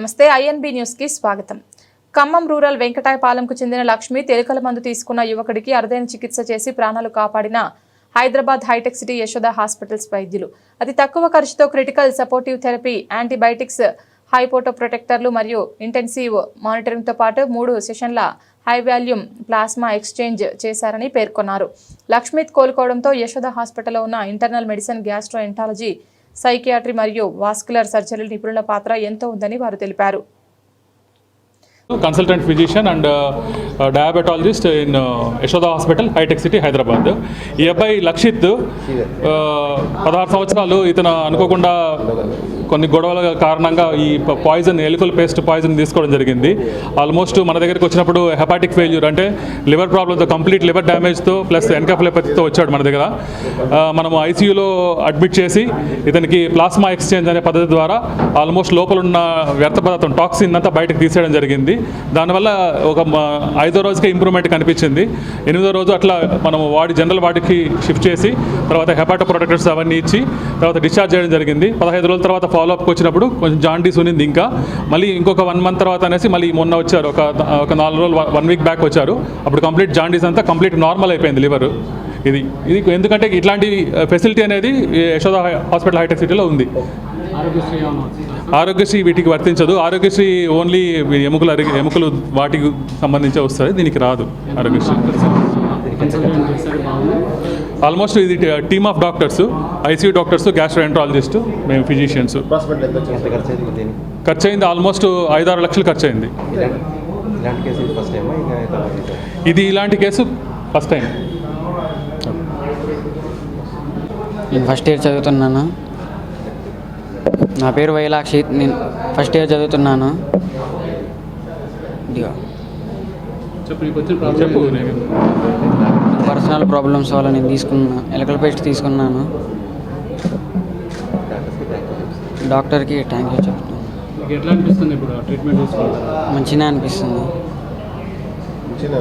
నమస్తే ఐఎన్బి న్యూస్కి స్వాగతం. ఖమ్మం రూరల్ వెంకటాయపాలెంకు చెందిన లక్ష్మి తేలికల మందు తీసుకున్న యువకుడికి అరుదైన చికిత్స చేసి ప్రాణాలు కాపాడిన హైదరాబాద్ హైటెక్ సిటీ యశోద హాస్పిటల్స్ వైద్యులు. అతి తక్కువ ఖర్చుతో క్రిటికల్ సపోర్టివ్ థెరపీ యాంటీబయాటిక్స్ హైపోటో ప్రొటెక్టర్లు మరియు ఇంటెన్సివ్ మానిటరింగ్తో పాటు మూడు సెషన్ల హై వాల్యూమ్ ప్లాస్మా ఎక్స్చేంజ్ చేశారని పేర్కొన్నారు. లక్ష్మిత్ కోలుకోవడంతో యశోద హాస్పిటల్లో ఉన్న internal medicine gastroenterology psychiatry మరియు వాస్కులర్ సర్జరీ నిపుణుల పాత్ర ఎంతో ఉందని వారు తెలిపారు. Consultant physician and diabetologist in Yashoda hospital hitech City Hyderabad. ఈ అబ్బాయి లక్షిత్ పదహారు సంవత్సరాలు ఇతను అనుకోకుండా కొన్ని గొడవల కారణంగా ఈ పాయిజన్ ఎలుకల పేస్ట్ పాయిజన్ తీసుకోవడం జరిగింది. ఆల్మోస్ట్ మన దగ్గరికి వచ్చినప్పుడు హెపాటిక్ ఫెయిల్యూర్ అంటే లివర్ ప్రాబ్లంతో కంప్లీట్ లివర్ డ్యామేజ్తో ప్లస్ ఎన్కాఫ్లెపతితో వచ్చాడు మన దగ్గర. మనం మనము ఐసీయూలో అడ్మిట్ చేసి ఇతనికి ప్లాస్మా ఎక్స్చేంజ్ అనే పద్ధతి ద్వారా ఆల్మోస్ట్ లోపల ఉన్న వ్యర్థ పదార్థం టాక్సిన్ అంతా బయటకు తీసేయడం జరిగింది. దానివల్ల ఒక ఐదో రోజుకే ఇంప్రూవ్మెంట్ కనిపించింది. ఎనిమిదో రోజు అట్లా మనం వాడి జనరల్ వాటికి షిఫ్ట్ చేసి తర్వాత హెపాటో ప్రొటెక్టర్స్ అవన్నీ ఇచ్చి తర్వాత డిశ్చార్జ్ చేయడం జరిగింది. పదహైదు రోజుల తర్వాత ఫాలోఅప్కి వచ్చినప్పుడు కొంచెం జాండీస్ ఉన్నింది ఇంకా. మళ్ళీ ఇంకొక వన్ మంత్ తర్వాత అనేసి మళ్ళీ మొన్న వచ్చారు. ఒక ఒక నాలుగు రోజులు వన్ వీక్ బ్యాక్ వచ్చారు. అప్పుడు కంప్లీట్ జాండీస్ అంతా కంప్లీట్ నార్మల్ అయిపోయింది లివర్ ఇది ఇది ఎందుకంటే ఇట్లాంటి uh, ఫెసిలిటీ అనేది యశోద హాస్పిటల్ హైటెక్ సిటీలో ఉంది. ఆరోగ్యశ్రీ వీటికి వర్తించదు. ఆరోగ్యశ్రీ ఓన్లీ ఎముకలు అరిగి ఎముకలు వాటికి సంబంధించి వస్తుంది దీనికి రాదు ఆరోగ్యశ్రీ. ఆల్మోస్ట్ ఇది team of doctors ICU doctors gastroenterologist మేము ఫిజిషియన్స్ ఖర్చు అయింది ఆల్మోస్ట్ ఐదారు లక్షలు ఖర్చు అయింది. ఇలాంటి ఇలాంటి కేసు ఇది ఇలాంటి కేసు ఫస్ట్ టైం నేను ఫస్ట్ ఇయర్ చదువుతున్నాను? నా పేరు వైలాక్షి. నేను ఫస్ట్ ఇయర్ చదువుతున్నాను. పర్సనల్ ప్రాబ్లమ్స్ వల్ల నేను తీసుకున్నా ఎలకల పేస్ట్ తీసుకున్నాను. డాక్టర్కి థ్యాంక్ యూ చెప్తాను చెప్తున్నాను. మీకు ఎట్లా అనిపిస్తుంది ఇప్పుడు ట్రీట్మెంట్ తీసుకుంటారు మంచిగా అనిపిస్తుంది. మంచిగా